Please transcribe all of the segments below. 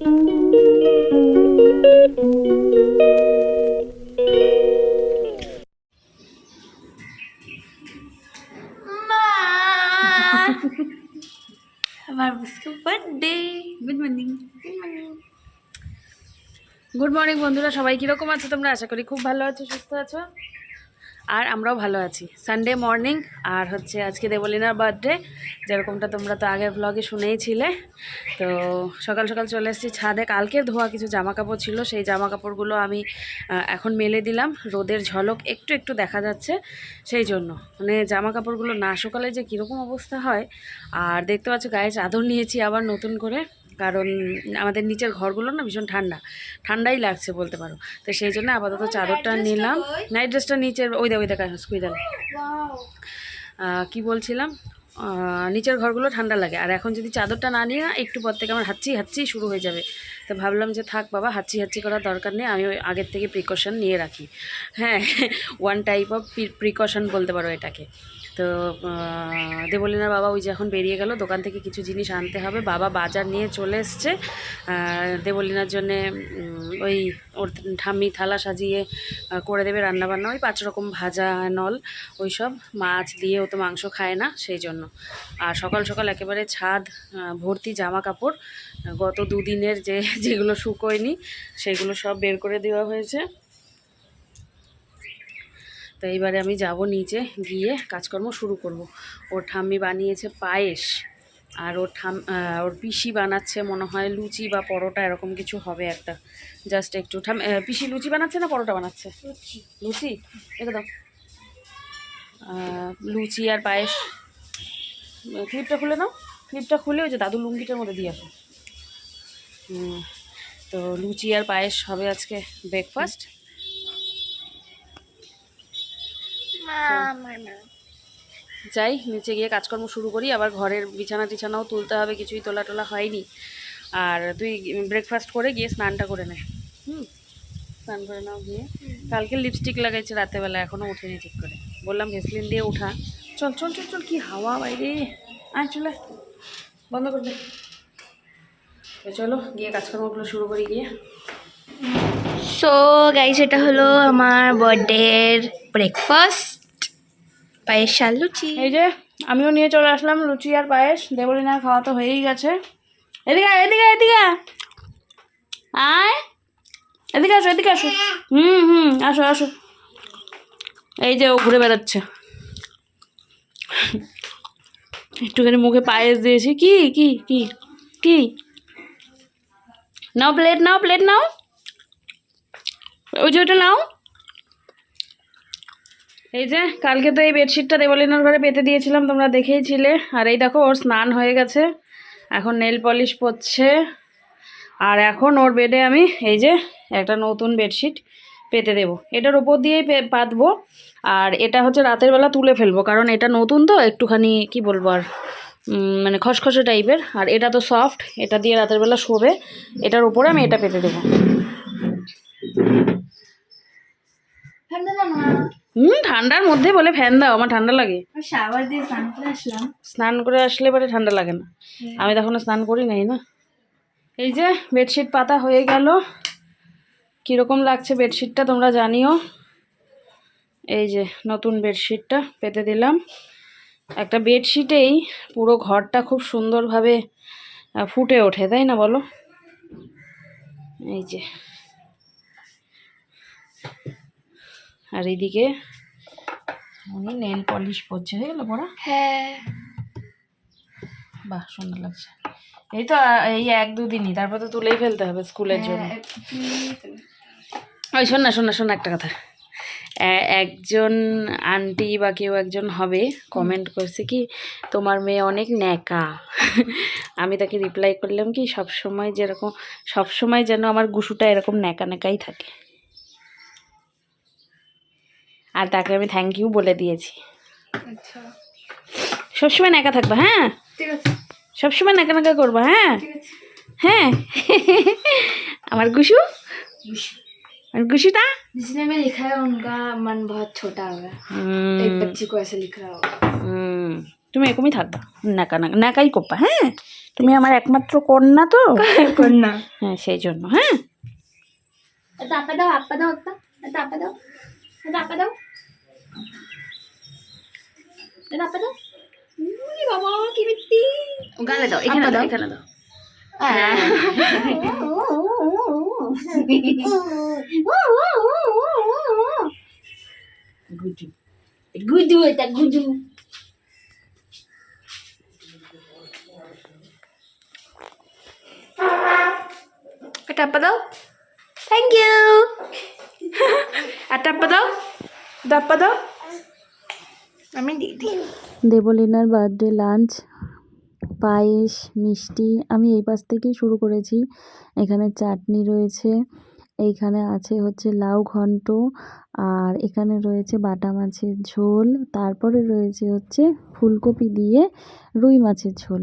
আমার বুঝকে birthday good morning good morning good morning বন্ধুরা সবাই কীরকম আছো তোমরা? আশা করি খুব ভালো আছো সুস্থ আছো। আর আমরাও ভালো আছি। সানডে মর্নিং আর হচ্ছে আজকে দেবলিনার বার্থডে যেরকমটা তোমরা তো আগের ব্লগে শুনেইছিলে। তো সকাল সকাল চলে এসেছি ছাদে। কালকে ধোয়া কিছু জামা কাপড় ছিল, সেই জামা কাপড়গুলো আমি এখন মেলে দিলাম। রোদের ঝলক একটু একটু দেখা যাচ্ছে সেই জন্য। মানে জামা কাপড়গুলো না সকালে যে কীরকম অবস্থা হয়। আর দেখতে পাচ্ছ গায়ে চাদর নিয়েছি আবার নতুন করে। কারণ আমাদের নিচের ঘরগুলো না ভীষণ ঠান্ডা। ঠান্ডাই লাগছে বলতে পারো। তো সেই জন্য আপাতত চাদরটা নিলাম। নাইট ড্রেসটা নিচের ওই দে ওই দেখা স্কুইদাল কী বলছিলাম? নিচের ঘরগুলো ঠান্ডা লাগে। আর এখন যদি চাদরটা না নিয়ে একটু পর থেকে আমার হাঁচি হাঁচি শুরু হয়ে যাবে। তো ভাবলাম যে থাক বাবা হাঁচি হাঁচি করার দরকার নেই। আমি ওই আগের থেকে প্রিকশন নিয়ে রাখি। হ্যাঁ ওয়ান টাইপ অফ প্রিকশন বলতে পারো এটাকে। তো দেবলিনার বাবা ওই যে এখন বেরিয়ে গেল, দোকান থেকে কিছু জিনিস আনতে হবে। বাবা বাজার নিয়ে চলে এসছে। দেবলিনার জন্যে ওই ওর ঠাম্মি থালা সাজিয়ে করে দেবে রান্নাবান্না, ওই পাঁচ রকম ভাজা, নল ওই সব মাছ দিয়ে ও তো মাংস খায় না, সেই জন্য। আর সকাল সকাল একেবারে ছাদ ভর্তি জামা কাপড়, গত দুদিনের যে, যেগুলো শুকোয়নি, সেগুলো সব বের করে দেওয়া হয়েছে। তো এইবারে আমি যাব নিচে গিয়ে কাজকর্ম শুরু করব। ওর ঠাম্মি বানিয়েছে পায়েস আর ওর ঠাম ওর পিসি বানাচ্ছে মনে হয় লুচি বা পরোটা এরকম কিছু হবে একটা। জাস্ট একটু ঠাম পিসি লুচি বানাচ্ছে না পরোটা বানাচ্ছে? লুচি। এটা দাও। লুচি আর পায়েস। ক্লিপটা খুলে নাও। ক্লিপটা খুলে ওই যে দাদু লুঙ্গিটার মধ্যে দিয়ে আসো। তো লুচি আর পায়েস হবে আজকে ব্রেকফাস্ট যাই নিচে গিয়ে কাজকর্ম শুরু করি। আবার ঘরের বিছানা টিছানাও তুলতে হবে কিছুই তোলা টোলা হয়নি। আর তুই ব্রেকফাস্ট করে গিয়ে স্নানটা করে নে। হুম স্নান করে নাও গিয়ে। কালকে লিপস্টিক লাগাইছে রাতেবেলা এখনও ওঠেনি ঠিক করে। বললাম ভেসলিন দিয়ে ওঠা চল চল চল চল কি হাওয়া বাইরে। আয় চলে বন্ধ করে দে। চলো গিয়ে কাজকর্মগুলো শুরু করি গিয়ে। সো গাইস এটা হলো আমার বার্থডের ব্রেকফাস্ট পায়েস শাল লুচি। এই যে, আমিও নিয়ে চলে আসলাম লুচি আর পায়েস। দেবলিনার খাওয়া তো হয়েই গেছে। এদিকে এদিকে এদিকে। আয়। এদিকে আসো এদিকে আসো। হুম হুম, আসো আসো। এই যে ও ঘুরে বেড়াচ্ছে। একটুখানি মুখে পায়েস দিয়েছি। কি কি কি কি? নাও প্লেট নাও প্লেট নাও। ওই যে ওটা নাও। এই যে, কালকে তো এই বেডশিটটা দেবলিনার ঘরে পেতে দিয়েছিলাম, তোমরা দেখেইছিলে আর এই দেখো, ওর স্নান হয়ে গেছে। এখন নেল পলিশ পড়ছে আর এখন ওর বেডে আমি এই যে, একটা নতুন বেডশিট পেতে দেবো। এটার ওপর দিয়েই পাতবো। আর এটা হচ্ছে রাতের বেলা তুলে ফেলব, কারণ এটা নতুন তো, একটুখানি, কি বলব আর মানে খসখসে টাইপের। আর এটা তো সফট, এটা দিয়ে রাতের বেলা শোবে। এটার উপরে আমি এটা পেতে দেবো। হুম ঠান্ডার মধ্যে বলে ফ্যান দাও আমার ঠান্ডা লাগে। শাওয়ার দিয়ে স্নান করে আসলাম। স্নান করে আসলে পরে ঠান্ডা লাগে না। আমি তখন স্নান করি নাই না। এই যে বেডশিট পাতা হয়ে গেল। কীরকম লাগছে বেডশিটটা তোমরা জানিও। এই যে নতুন বেডশিটটা পেতে দিলাম। একটা বেডশিটেই পুরো ঘরটা খুব সুন্দরভাবে ফুটে ওঠে তাই না বলো? এই যে। আর এইদিকে উনি নেল পলিশ পরছে হয়ে গেল পড়া? হ্যাঁ। বাহ সুন্দর লাগছে। এই তো এই এক দুদিনই তারপর তো তুলেই ফেলতে হবে স্কুলের জন্য। ওই শোন না শোন না শোন একটা কথা। একজন আন্টি বা কেউ একজন হবে কমেন্ট করছে কি তোমার মেয়ে অনেক ন্যাকা। আমি তাকে রিপ্লাই করলাম কি সব সময় যেরকম সব সময় যেন আমার গুসুটা এরকম ন্যাকা ন্যাকাই থাকে। আর তাকে আমি থ্যাংক ইউ বলে দিয়েছি আচ্ছা সবসময় ন্যাকা থাকবে হ্যাঁ ঠিক আছে সবসময় নাকা নাকা করবো হ্যাঁ ঠিক আছে হ্যাঁ আমার গুসু আমার গুসুটা जिसने में लिखा है उनका मन बहुत छोटा होगा एक बच्ची को ऐसे लिख रहा होगा হুম তুমি এরকমই থাকবা নাকা নাকা নাকাই করবা হ্যাঁ তুমি আমার একমাত্র কন্যা তো কন্যা হ্যাঁ সেই জন্য হ্যাঁ এটা আপা দাও আপা দাও একটা এটা আপা দাও আপা দাও। এটা আপা দাও। বাবা কি মিষ্টি। গালে দাও এখানে দাও। এখানে দাও। গুদু এটা গুদু এটা আপা দাও। থ্যাংক ইউ দেবলীনার বার্থডে লাঞ্চ পায়েস, মিষ্টি। আমি এই পাশ থেকেই শুরু করেছি। এখানে চাটনি রয়েছে। এইখানে আছে হচ্ছে লাউ ঘন্ট। আর এখানে রয়েছে বাটা মাছের ঝোল। তারপরে রয়েছে হচ্ছে ফুলকপি দিয়ে রুই মাছের ঝোল।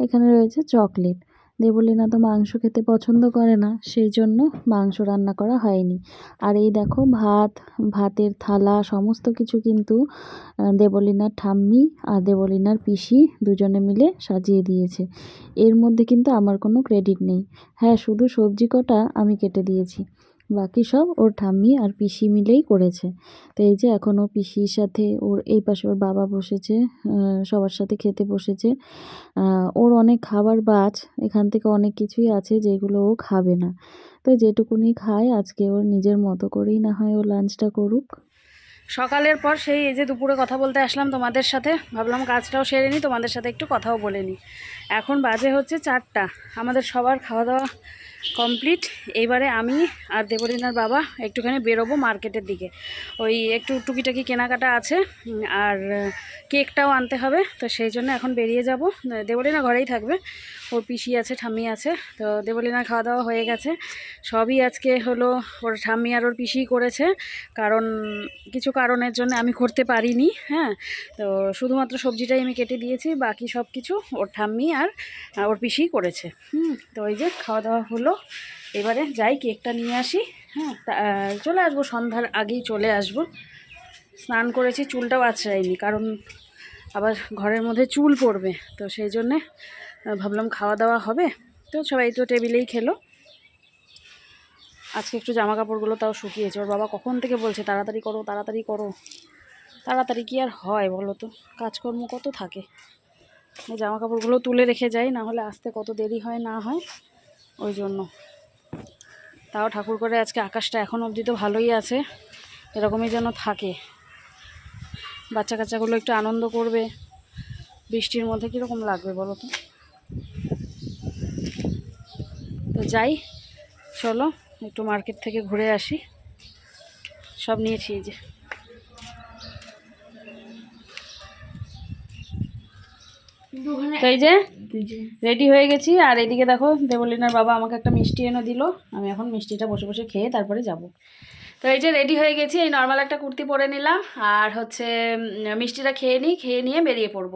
এখানে রয়েছে চকলেট। দেবলীনা তো মাংস খেতে পছন্দ করে না সেই জন্য মাংস রান্না করা হয়নি। আর এই দেখো, ভাত, ভাতের থালা, সমস্ত কিছু কিন্তু দেবলীনার ঠাম্মি আর দেবলীনার পিসি দুজনে মিলে সাজিয়ে দিয়েছে। এর মধ্যে কিন্তু আমার কোনো ক্রেডিট নেই। হ্যাঁ শুধু সবজি কটা আমি কেটে দিয়েছি। বাকি সব ওর ঠাম্মি আর পিসি মিলেই করেছে। তো এই যে এখন ও পিসির সাথে ওর এই পাশে ওর বাবা বসেছে সবার সাথে খেতে বসেছে। ওর অনেক খাবার বাজ, এখান থেকে অনেক কিছুই আছে যেগুলো ও খাবে না। তো যেটুকুনি খায় আজকে ওর নিজের মতো করেই না হয় ও লাঞ্চটা করুক। সকালের পর সেই এই যে দুপুরে কথা বলতে আসলাম তোমাদের সাথে, ভাবলাম কাজটাও সেরে নিই, তোমাদের সাথে একটু কথাও বলে নিই। এখন বাজে হচ্ছে চারটা, আমাদের সবার খাওয়া দাওয়া কমপ্লিট। এইবারে আমি আর দেবরিনার বাবা একটুখানি বেরোবো মার্কেটের দিকে। ওই একটু টুকিটাকি কেনাকাটা আছে আর কেকটাও আনতে হবে, তো সেই জন্য এখন বেরিয়ে যাব। দেবরিনা ঘরেই থাকবে, ওর পিসি আছে, ঠাম্মি আছে, তো দেবলিনার খাওয়া দাওয়া হয়ে গেছে। সবই আজকে হলো ওর ঠাম্মি আর ওর পিসিই করেছে, কারণ কিছু কারণের জন্য আমি করতে পারিনি হ্যাঁ? তো শুধুমাত্র সবজিটাই আমি কেটে দিয়েছি, বাকি সব কিছু ওর ঠাম্মি আর ওর পিসিই করেছে, হুম? তো ওই যে খাওয়া দাওয়া হলো এবারে যাই, কেকটা নিয়ে আসি। হ্যাঁ চলে আসব, সন্ধ্যার আগেই চলে আসব। স্নান করেছি, চুলটাও আছড়াইনি কারণ আবার ঘরের মধ্যে চুল পড়বে। তো সেই জন্যে ভাবলাম খাওয়া দাওয়া হবে। তো সবাই তো টেবিলেই খেলো। আজকে একটু জামা কাপড়গুলো তাও শুকিয়েছে। ওর বাবা কখন থেকে বলছে, তাড়াতাড়ি করো তাড়াতাড়ি করো। তাড়াতাড়ি কি আর হয় বলো তো? কাজকর্ম কত থাকে? জামা কাপড়গুলো তুলে রেখে যাই, না হলে আসতে কত দেরি হয়, না হয়। ওই জন্য। তাও ঠাকুর করে আজকে আকাশটা এখন অবধি তো ভালোই আছে, এরকমই যেন থাকে। বাচ্চা কাচ্চাগুলো একটু আনন্দ করবে। বৃষ্টির মধ্যে কীরকম লাগবে বলো তো? তো যাই, চলো একটু মার্কেট থেকে ঘুরে আসি। সব নিয়েছি যে। তো এই যে রেডি হয়ে গেছি আর এদিকে দেখো দেবলিনার বাবা আমাকে একটা মিষ্টি এনে দিল। আমি এখন মিষ্টিটা বসে বসে খেয়ে তারপরে যাব। তো এই যে রেডি হয়ে গেছি এই নর্মাল একটা কুর্তি পরে নিলাম আর হচ্ছে মিষ্টিটা খেয়ে নিই খেয়ে নিয়ে বেরিয়ে পড়ব।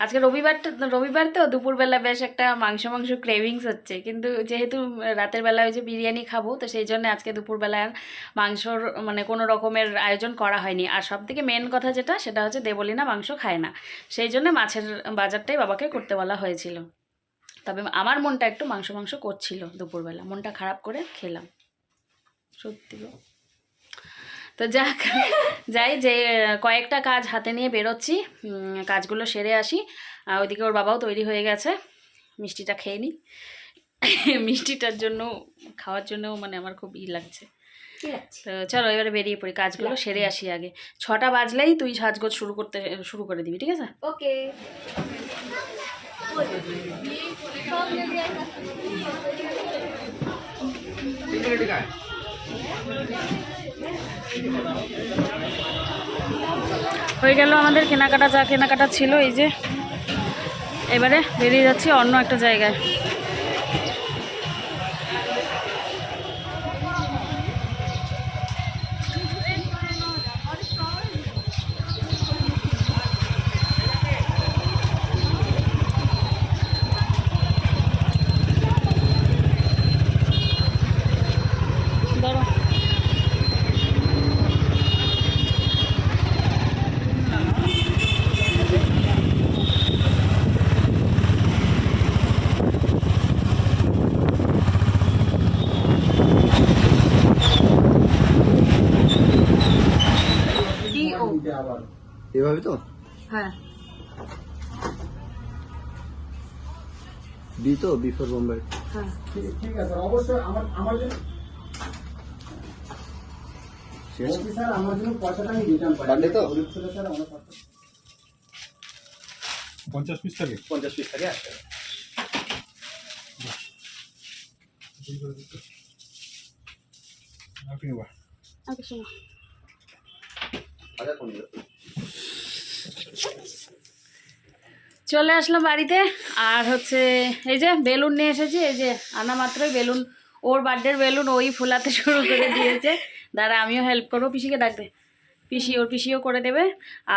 আজকে রবিবারটা রবিবার তো দুপুরবেলা বেশ একটা মাংস মাংস ক্রেভিংস হচ্ছে। কিন্তু যেহেতু রাতের বেলা ওই যে বিরিয়ানি খাব, তো সেই জন্য আজকে দুপুরবেলা আর মাংসর মানে কোনো রকমের আয়োজন করা হয়নি। আর সব থেকে মেন কথা যেটা, সেটা হচ্ছে দেবলিনা মাংস খায় না। সেই জন্য মাছের বাজারটাই বাবাকে করতে বলা হয়েছিল। তবে আমার মনটা একটু মাংস মাংস করছিল দুপুরবেলা। মনটা খারাপ করে খেলাম। সত্যি তো যাক যাই যে কয়েকটা কাজ হাতে নিয়ে বেরোচ্ছি কাজগুলো সেরে আসি। আর ওইদিকে ওর বাবাও তৈরি হয়ে গেছে মিষ্টিটা খেয়ে নিই মিষ্টিটার জন্য খাওয়ার জন্য মানে আমার খুব ই লাগছে। তো চলো এবারে বেরিয়ে পড়ি কাজগুলো সেরে আসি আগে। ছটা বাজলেই তুই সাজগোজ শুরু করতে শুরু করে দিবি ঠিক আছে? ওকে। হয়ে গেল আমাদের কেনাকাটা, যা কেনাকাটা ছিল, এই যে। এবারে বেরিয়ে যাচ্ছি অন্য একটা জায়গায় ধরো এভাবে তো? হ্যাঁ। বি তো বি ফর বোম্বাই। হ্যাঁ। ঠিক আছে অবশ্যই আমার আমার জন্য শেষ? বলছি স্যার আমার জন্য পয়সাটা আমি রিটার্ন পাই বাড়লে তো? স্যার আমার পঞ্চাশ পিস থাকে? পঞ্চাশ পিস থাকে চলে আসলাম বাড়িতে, আর হচ্ছে এই যে বেলুন নিয়ে এসেছি, এই যে আনা মাত্রই বেলুন, ওর বার্থডের বেলুন ওই ফোলাতে শুরু করে দিয়েছে। দাঁড়া, আমিও হেল্প করব পিসিকে ডাক দে পিসি ওর পিসিও করে দেবে,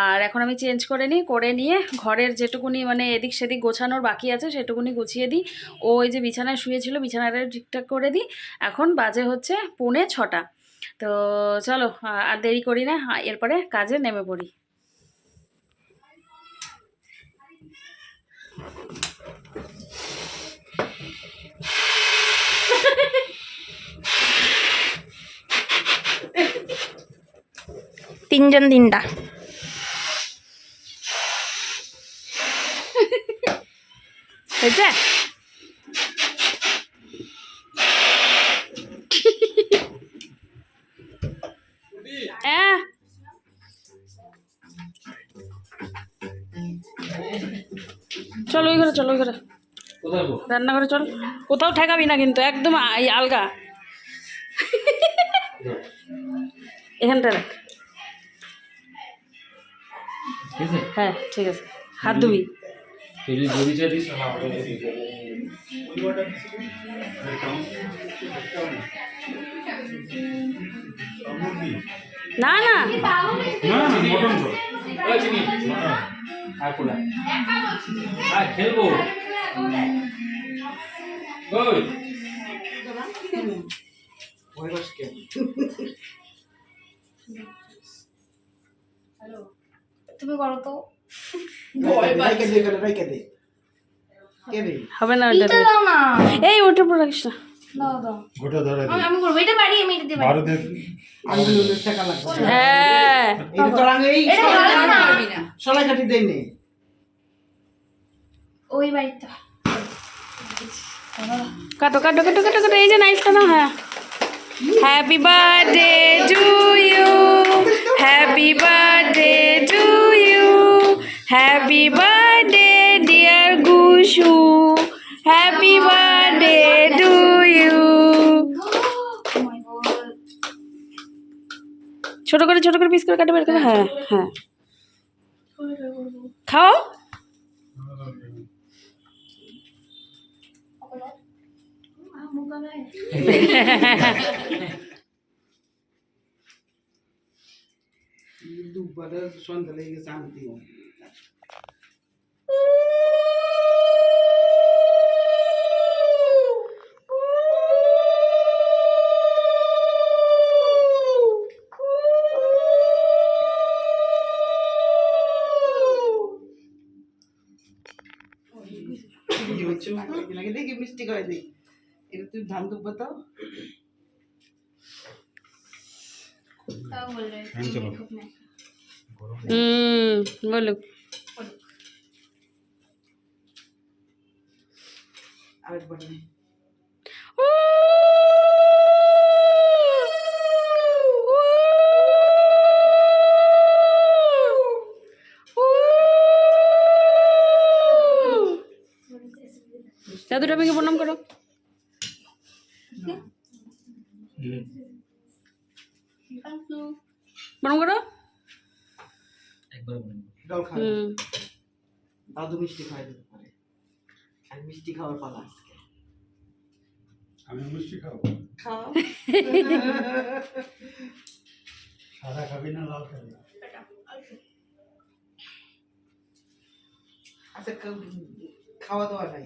আর এখন আমি চেঞ্জ করে নিই, করে নিয়ে ঘরের যেটুকুনি মানে এদিক সেদিক গোছানোর বাকি আছে, সেটুকুনি গুছিয়ে দিই। ও ওই যে বিছানায় শুয়েছিল, বিছানাটা ঠিকঠাক করে দিই। এখন বাজে হচ্ছে পুনে ছটা। তো চলো আর দেরি করি না এরপরে কাজে নেমে পড়ি। তিনজন তিনটা হয়েছে? চলো ওই ঘরে চলো ওই ঘরে রান্নাঘরে চল। কোথাও ঠেকাবি না কিন্তু একদম এই আলগা। এখানটা রাখ। হ্যাঁ ঠিক আছে। হাত ধুবি। না না। খেলব। ওই। তুমি করো তো। হবে না ওটা দিয়ে। দাও না। এই ওটার উপর রাখিস না। দাও দাও গোটা ধরে আমি আমি এটা পারি আমি এটা দিয়ে ভারতের আঙ্গুল টাকা লাগবে। হ্যাঁ। এটা সলাই কাটি দেই নে। ওই বাড়িটা। কাটো কাটো কাটো কাটো কাটো এই যে নাইফটা না হ্যাঁ। Happy birthday to you happy birthday to you happy birthday ছোট করে ছোট করে পিস করে কাটে বের করে হ্যাঁ হ্যাঁ। খাও। দুবারে সন্ধ্যা লেগে গেছে আনতে কি হচ্ছে লাগে দেখি মিষ্টি করে দিই। এটা তুই ধান দুব্বা তো তাও বললে হ্যাঁ, চলো। হুম বলুক। দাদুটা আমাকে প্রণাম করো। প্রণাম করো। দাদু মিষ্টি পারে। আর মিষ্টি খাওয়ার পালা আজকে। আমি মিষ্টি খাব। খাও। সাদা খাবি না লাল খাবি? আচ্ছা খাওয়া দাওয়া নাই।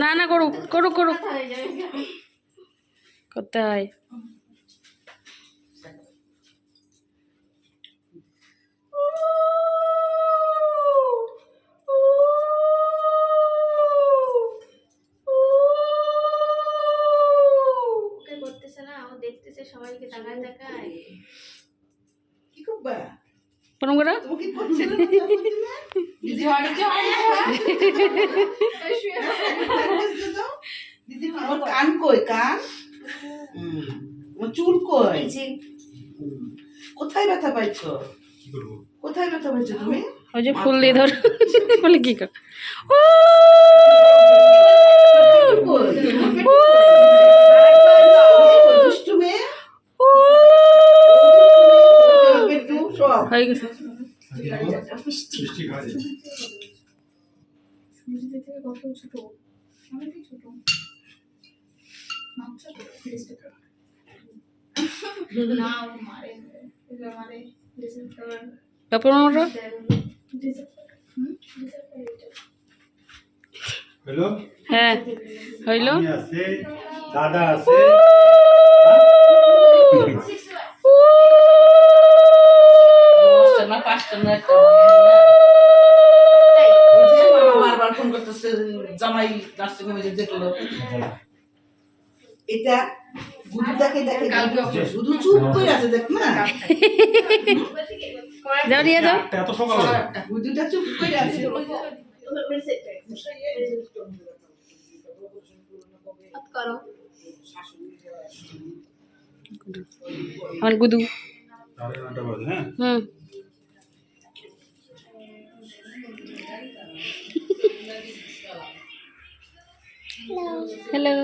না না করুক করুক করুক। করতে হয়। ওকে করতেছে না ও দেখতেছে সবাইকে তাকায় তাকায়। কি করবা? প্রণাম করো। যে ফুল দিয়ে ধর। বলে কি কর? হয়ে গেছে মিষ্টি খাওয়া যায় সূর্যদের থেকে কত ছোট অনেকই ছোট মাত্র ছোট না মারে মারে ডিজাইন করার হ্যাঁ হইল। দাদা আছে জামাই নার্সিং হোমে যে দেখল এটা গুদুটাকে দেখে শুধু চুপ করে আছে দেখ না যাও নিয়ে যাও এত সকাল গুদুটা চুপ করে আছে। আমার গুদু। হ্যাঁ হুম। হ্যালো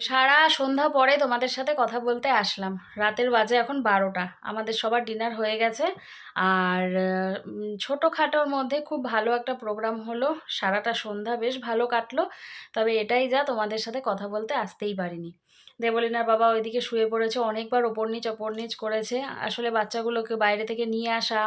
সারা সন্ধ্যা পরে তোমাদের সাথে কথা বলতে আসলাম। রাতের বাজে এখন বারোটা। আমাদের সবার ডিনার হয়ে গেছে। আর ছোটোখাটোর মধ্যে খুব ভালো একটা প্রোগ্রাম হলো। সারাটা সন্ধ্যা বেশ ভালো কাটলো। তবে এটাই যা তোমাদের সাথে কথা বলতে আসতেই পারিনি। দেবলিনার বাবা ওইদিকে শুয়ে পড়েছে, অনেকবার ওপর নিচ ওপর নিচ করেছে। আসলে বাচ্চাগুলোকে বাইরে থেকে নিয়ে আসা,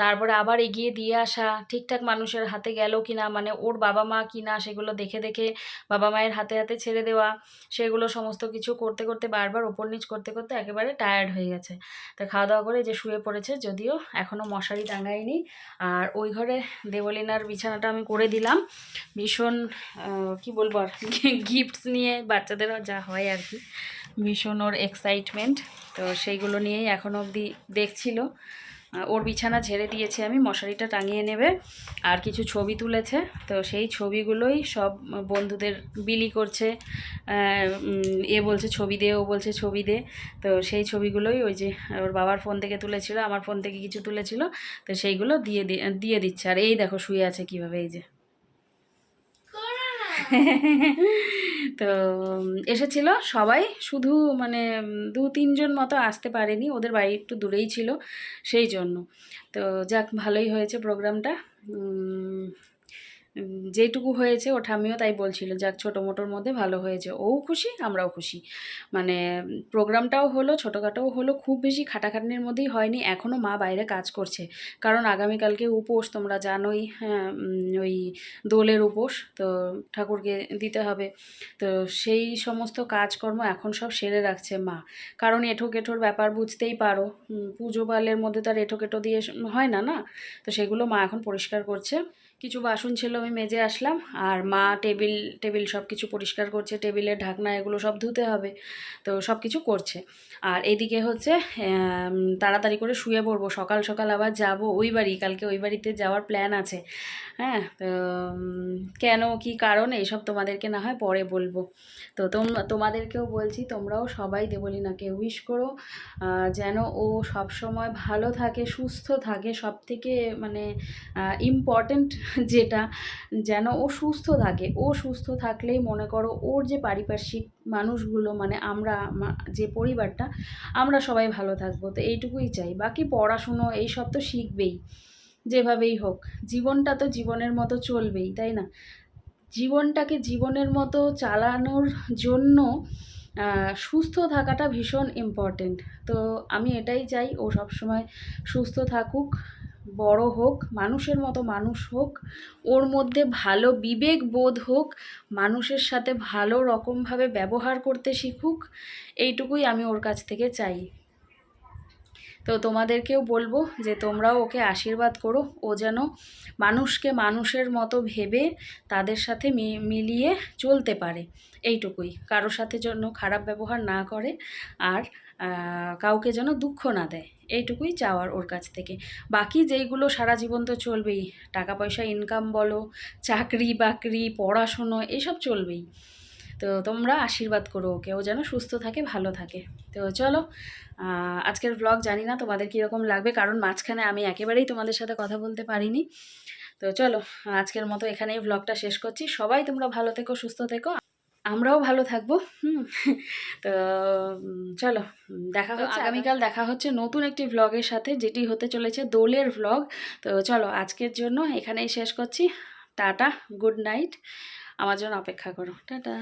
তারপরে আবার এগিয়ে দিয়ে আসা, ঠিকঠাক মানুষের হাতে গেল কি না মানে ওর বাবা মা কি না সেগুলো দেখে দেখে বাবা মায়ের হাতে হাতে ছেড়ে দেওয়া, সেগুলো সমস্ত কিছু করতে করতে বারবার ওপর নিচ করতে করতে একেবারে টায়ার্ড হয়ে গেছে। তো খাওয়া দাওয়া করে যে শুয়ে পড়েছে, যদিও এখনও মশারি টাঙায়নি। আর ওই ঘরে দেবলিনার বিছানাটা আমি করে দিলাম। ভীষণ কি বলব আর গিফটস নিয়ে বাচ্চাদেরও যা হয় আর কি। ভীষণ ওর এক্সাইটমেন্ট তো সেইগুলো নিয়েই এখনও অবধি দেখছিল। ওর বিছানা ঝেড়ে দিয়েছি আমি, মশারিটা টাঙিয়ে নেবে। আর কিছু ছবি তুলেছে। তো সেই ছবিগুলোই সব বন্ধুদের বিলি করছে। এ বলছে ছবি দে, ও বলছে ছবি দে। তো সেই ছবিগুলোই ওই যে ওর বাবার ফোন থেকে তুলেছিল, আমার ফোন থেকে কিছু তুলেছিল। তো সেইগুলো দিয়ে দিয়ে দিচ্ছে। আর এই দেখো শুয়ে আছে কীভাবে, এই যে। তো এসেছিল সবাই। শুধু মানে দু তিনজন মতো আসতে পারেনি। ওদের বাড়ি একটু দূরেই ছিল, সেই জন্য। তো, যাক, ভালোই হয়েছে প্রোগ্রামটা যেটুকু হয়েছে ও ঠাম্মিও তাই বলছিল, যাক, ছোটো মোটোর মধ্যে ভালো হয়েছে। ও খুশি, আমরাও খুশি। মানে প্রোগ্রামটাও হলো, ছোটোখাটোও হলো, খুব বেশি খাটাখাটনির মধ্যেই হয়নি এখনও মা বাইরে কাজ করছে। কারণ আগামীকালকে উপোস, তোমরা জানোই হ্যাঁ ওই দোলের উপোস, তো ঠাকুরকে দিতে হবে। তো সেই সমস্ত কাজকর্ম এখন সব সেরে রাখছে মা। কারণ এঁঠো কেঠোর ব্যাপার বুঝতেই পারো পুজো পালের মধ্যে তার এঁঠো কেটো দিয়ে হয় না না? তো সেগুলো মা এখন পরিষ্কার করছে। কিছু বাসন ছিল, আমি মেজে আসলাম। আর মা টেবিল টেবিল সব কিছু পরিষ্কার করছে, টেবিলের ঢাকনা এগুলো সব ধুতে হবে, তো সব কিছু করছে। আর এদিকে হচ্ছে তাড়াতাড়ি করে শুয়ে পড়ব। সকাল সকাল আবার যাব ওই বাড়ি, কালকে ওই বাড়িতে যাওয়ার প্ল্যান আছে। হ্যাঁ তো কেন, কি কারণ, এইসব তোমাদেরকে না হয় পরে বলব। তো তোম, তোমাদেরকেও বলছি, তোমরাও সবাই দেবলিনাকে উইশ করো যেন ও সব সময় ভালো থাকে, সুস্থ থাকে সব থেকে মানে ইম্পর্ট্যান্ট যেটা যেন ও সুস্থ থাকে। ও সুস্থ থাকলেই মনে করো ওর যে পারিপার্শ্বিক মানুষগুলো মানে আমরা যে পরিবারটা, আমরা সবাই ভালো থাকব। তো এইটুকুই চাই। বাকি পড়াশুনো, এইসব তো শিখবেই, যেভাবেই হোক। জীবনটা তো জীবনের মতো চলবেই, তাই না? জীবনটাকে জীবনের মতো চালানোর জন্য সুস্থ থাকাটা ভীষণ ইম্পর্টেন্ট তো আমি এটাই চাই, ও সবসময় সুস্থ থাকুক। বড় হোক, মানুষের মতো মানুষ হোক, ওর মধ্যে ভালো বিবেক বোধ হোক, মানুষের সাথে ভালো রকমভাবে ব্যবহার করতে শিখুক, এইটুকুই আমি ওর কাছ থেকে চাই। তো তোমাদেরকেও বলব যে তোমরাও ওকে আশীর্বাদ করো, ও যেন মানুষকে মানুষের মতো ভেবে তাদের সাথে মিলিয়ে চলতে পারে, এইটুকুই। কারোর সাথে জন্য খারাপ ব্যবহার না করে আর কাউকে যেন দুঃখ না দেয়। এইটুকুই চাওয়ার ওর কাছ থেকে। বাকি যেইগুলো সারা জীবন তো চলবেই টাকা পয়সা ইনকাম বলো, চাকরি, বাকরি, পড়াশুনো, এসব চলবেই। তো তোমরা আশীর্বাদ করো ওকে, ও যেন সুস্থ থাকে, ভালো থাকে। তো চলো আজকের ব্লগ জানি না তোমাদের কীরকম লাগবে, কারণ মাঝখানে আমি একেবারেই তোমাদের সাথে কথা বলতে পারিনি। তো চলো, আজকের মতো এখানেই ব্লগটা শেষ করছি। সবাই তোমরা ভালো থেকো, সুস্থ থেকো। আমরাও ভালো থাকব হুম। তো চলো দেখা হচ্ছে আগামীকাল দেখা হচ্ছে নতুন একটি ভ্লগের সাথে যেটি হতে চলেছে দোলের ভ্লগ তো চলো আজকের জন্য এখানেই শেষ করছি। টাটা গুড নাইট আমার জন্য অপেক্ষা করো। টাটা।